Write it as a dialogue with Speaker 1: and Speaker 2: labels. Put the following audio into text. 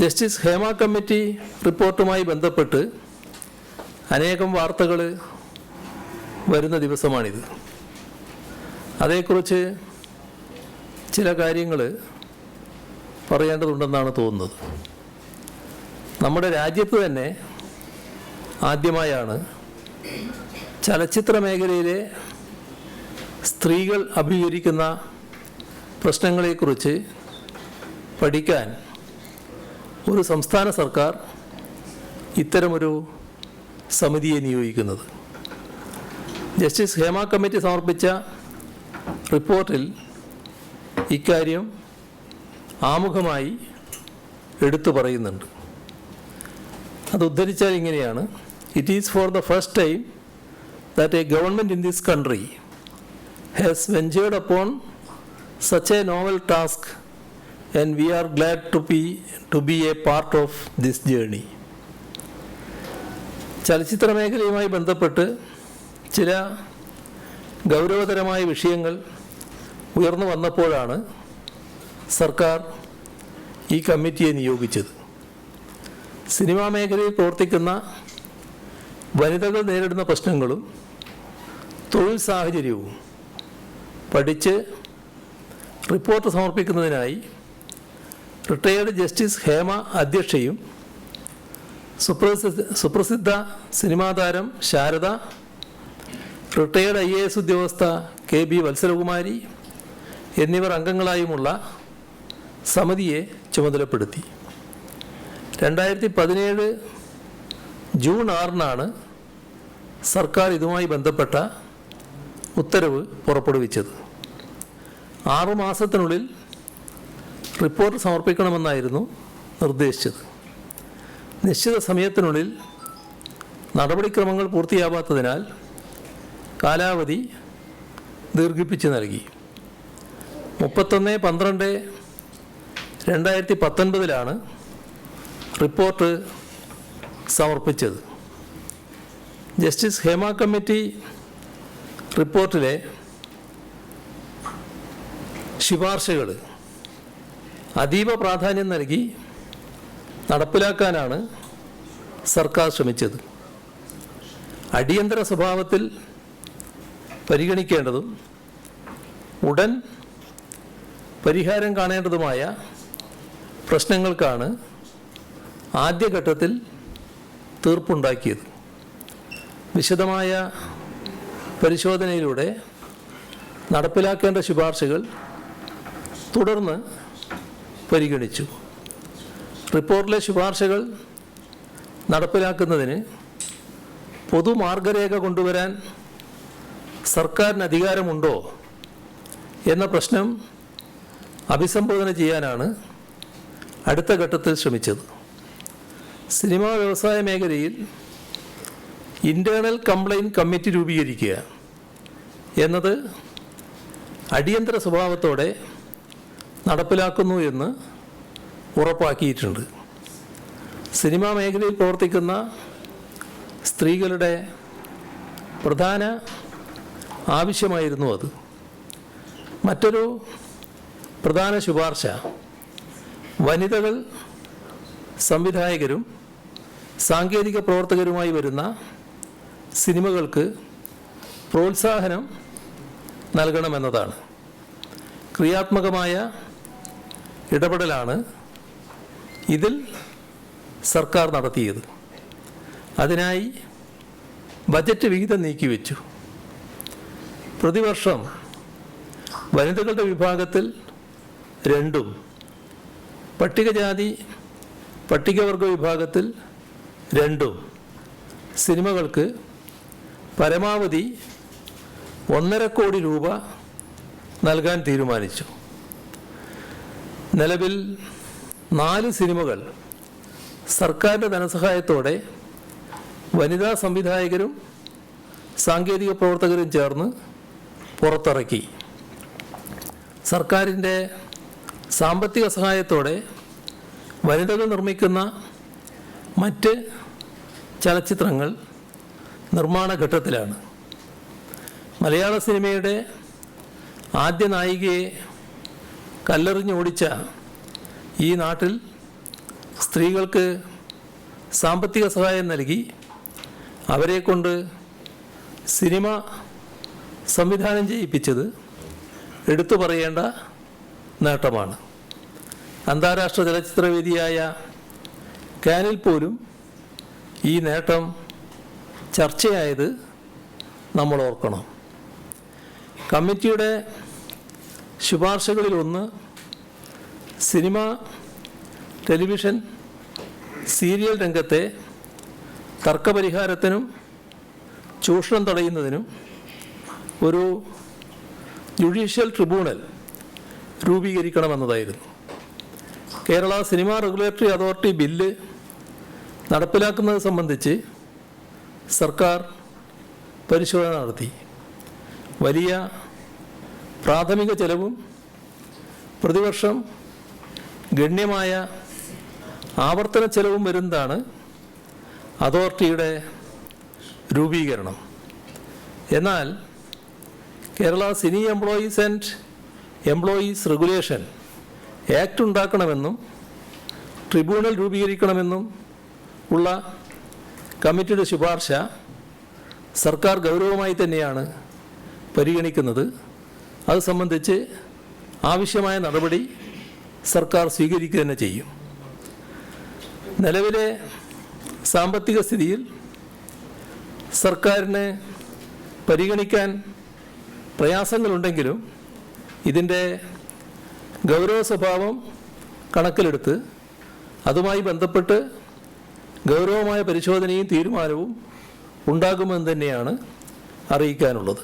Speaker 1: Justice Hema committee റിപ്പോർട്ടുമായി ബന്ധപ്പെട്ട് അനേകം വാർത്തകൾ വരുന്ന ദിവസമാണിത്. അതേക്കുറിച്ച് ചില കാര്യങ്ങൾ പറയേണ്ടതുണ്ടെന്നാണ് തോന്നുന്നത്. നമ്മുടെ രാജ്യത്ത് തന്നെ ആദ്യമായാണ് ചലച്ചിത്ര മേഖലയിലെ സ്ത്രീകൾ അഭിമുഖീകരിക്കുന്ന പ്രശ്നങ്ങളെക്കുറിച്ച് പഠിക്കാൻ ഒരു സംസ്ഥാന സർക്കാർ ഇത്തരമൊരു സമിതിയെ നിയോഗിക്കുന്നത്. ജസ്റ്റിസ് ഹേമ കമ്മിറ്റി സമർപ്പിച്ച റിപ്പോർട്ടിൽ ഇക്കാര്യം ആമുഖമായി എടുത്തു പറയുന്നുണ്ട്. അത് ഉദ്ധരിച്ചാൽ ഇങ്ങനെയാണ്. It is for the first time that a government in this country has ventured upon such a novel task and we are glad to be to be a part of this journey ചലച്ചിത്ര മേഖലയുമായി ബന്ധപ്പെട്ട് ചില ഗൗരവതരമായ വിഷയങ്ങൾ ഉയർന്നു വന്നപ്പോഴാണ് സർക്കാർ ഈ കമ്മിറ്റിയെ നിയോഗിച്ചത്. സിനിമാ മേഖലയിൽ പ്രവർത്തിക്കുന്ന വനിതകൾ നേരിടുന്ന പ്രശ്നങ്ങളും തൊഴിൽ സാഹചര്യവും പഠിച്ച് റിപ്പോർട്ട് സമർപ്പിക്കുന്നതിനായി റിട്ടയേർഡ് ജസ്റ്റിസ് ഹേമ അധ്യക്ഷയും സുപ്രസിദ്ധ സുപ്രസിദ്ധ സിനിമാ താരം Sarada retired I A S ഉദ്യോഗസ്ഥ കെ ബി വത്സലകുമാരി എന്നിവർ അംഗങ്ങളായുമുള്ള സമിതിയെ ചുമതലപ്പെടുത്തി. രണ്ടായിരത്തി പതിനേഴ് ജൂൺ ആറിനാണ് സർക്കാർ ഇതുമായി ബന്ധപ്പെട്ട ഉത്തരവ് പുറപ്പെടുവിച്ചത്. ആറുമാസത്തിനുള്ളിൽ റിപ്പോർട്ട് സമർപ്പിക്കണമെന്നായിരുന്നു നിർദ്ദേശിച്ചത്. നിശ്ചിത സമയത്തിനുള്ളിൽ നടപടിക്രമങ്ങൾ പൂർത്തിയാവാത്തതിനാൽ കാലാവധി ദീർഘിപ്പിച്ച് നൽകി. മുപ്പത്തൊന്ന് പന്ത്രണ്ട് രണ്ടായിരത്തി പത്തൊൻപതിലാണ് റിപ്പോർട്ട് സമർപ്പിച്ചത്. ജസ്റ്റിസ് ഹേമ കമ്മിറ്റി റിപ്പോർട്ടിലെ ശുപാർശകൾ അതീവ പ്രാധാന്യം നൽകി നടപ്പിലാക്കാനാണ് സർക്കാർ ശ്രമിച്ചത്. അടിയന്തര സ്വഭാവത്തിൽ പരിഗണിക്കേണ്ടതും ഉടൻ പരിഹാരം കാണേണ്ടതുമായ പ്രശ്നങ്ങൾക്കാണ് ആദ്യഘട്ടത്തിൽ തീർപ്പുണ്ടാക്കിയത്. വിശദമായ പരിശോധനയിലൂടെ നടപ്പിലാക്കേണ്ട ശുപാർശകൾ തുടർന്ന് പരിഗണിച്ചു. റിപ്പോർട്ടിലെ ശുപാർശകൾ നടപ്പിലാക്കുന്നതിന് പൊതുമാർഗരേഖ കൊണ്ടുവരാൻ സർക്കാരിന് അധികാരമുണ്ടോ എന്ന പ്രശ്നം അഭിസംബോധന ചെയ്യാനാണ് അടുത്ത ഘട്ടത്തിൽ ശ്രമിച്ചത്. സിനിമാ വ്യവസായ മേഖലയിൽ ഇന്റേണൽ കംപ്ലൈന്റ് കമ്മിറ്റി രൂപീകരിക്കുക എന്നത് അടിയന്തര സ്വഭാവത്തോടെ നടപ്പിലാക്കുന്നു എന്ന് ഉറപ്പാക്കിയിട്ടുണ്ട്. സിനിമാ മേഖലയിൽ പ്രവർത്തിക്കുന്ന സ്ത്രീകളുടെ പ്രധാന ആവശ്യമായിരുന്നു അത്. മറ്റൊരു പ്രധാന ശുപാർശ വനിതകൾ സംവിധായകരും സാങ്കേതിക പ്രവർത്തകരുമായി വരുന്ന സിനിമകൾക്ക് പ്രോത്സാഹനം നൽകണമെന്നതാണ്. ക്രിയാത്മകമായ ഇടപെടലാണ് ഇതിൽ സർക്കാർ നടത്തിയത്. അതിനായി ബജറ്റ് വിഹിതം നീക്കിവെച്ചു പ്രതിവർഷം വനിതകളുടെ വിഭാഗത്തിൽ രണ്ടും പട്ടികജാതി പട്ടികവർഗ വിഭാഗത്തിൽ രണ്ടും. സിനിമകൾക്ക് പരമാവധി ഒന്നര കോടി രൂപ നൽകാൻ തീരുമാനിച്ചു. നിലവിൽ നാല് സിനിമകൾ സർക്കാരിന്റെ ധനസഹായത്തോടെ വനിതാ സംവിധായകരും സാങ്കേതിക പ്രവർത്തകരും ചേർന്ന് പുറത്തിറക്കി. സർക്കാരിന്റെ സാമ്പത്തിക സഹായത്തോടെ വനിതകൾ നിർമ്മിക്കുന്ന മറ്റ് ചലച്ചിത്രങ്ങൾ നിർമ്മാണ ഘട്ടത്തിലാണ്. മലയാള സിനിമയുടെ ആദ്യ നായികയെ കല്ലെറിഞ്ഞോടിച്ച ഈ നാട്ടിൽ സ്ത്രീകൾക്ക് സാമ്പത്തിക സഹായം നൽകി. അവരെ കൊണ്ട് സിനിമ സംവിധാനം ചെയ്യിപ്പിച്ചത് എടുത്തു പറയേണ്ട നേട്ടമാണ്. അന്താരാഷ്ട്ര ചലച്ചിത്രവേദിയായ കാനിൽ പോലും ഈ നേട്ടം ചർച്ചയായത് നമ്മൾ ഓർക്കണം. കമ്മിറ്റിയുടെ ശുപാർശകളിലൊന്ന് സിനിമ ടെലിവിഷൻ സീരിയൽ രംഗത്തെ തർക്കപരിഹാരത്തിനും ചൂഷണം തടയുന്നതിനും ഒരു judicial tribunal രൂപീകരിക്കണമെന്നതായിരുന്നു. Kerala cinema regulatory authority bill നടപ്പിലാക്കുന്നത് സംബന്ധിച്ച് സർക്കാർ പരിശോധന നടത്തി. വലിയ പ്രാഥമിക ചെലവും പ്രതിവർഷം ഗണ്യമായ ആവർത്തന ചെലവും വരുന്നതാണ് അതോറിറ്റിയുടെ രൂപീകരണം. എന്നാൽ Kerala cine employees and employees regulation act ഉണ്ടാക്കണമെന്നും tribunal രൂപീകരിക്കണമെന്നും ഉള്ള കമ്മിറ്റിയുടെ ശുപാർശ സർക്കാർ ഗൗരവമായി തന്നെയാണ് പരിഗണിക്കുന്നത്. അത് സംബന്ധിച്ച് ആവശ്യമായ നടപടി സർക്കാർ സ്വീകരിക്കുക തന്നെ ചെയ്യും. നിലവിലെ സാമ്പത്തിക സ്ഥിതിയിൽ സർക്കാരിന് പരിഗണിക്കാൻ പ്രയാസങ്ങളുണ്ടെങ്കിലും ഇതിന്റെ ഗൗരവ സ്വഭാവം കണക്കിലെടുത്ത് അതുമായി ബന്ധപ്പെട്ട് ഗൗരവമായ പരിശോധനയും തീരുമാനവും ഉണ്ടാകുമെന്ന് തന്നെയാണ് അറിയിക്കാനുള്ളത്.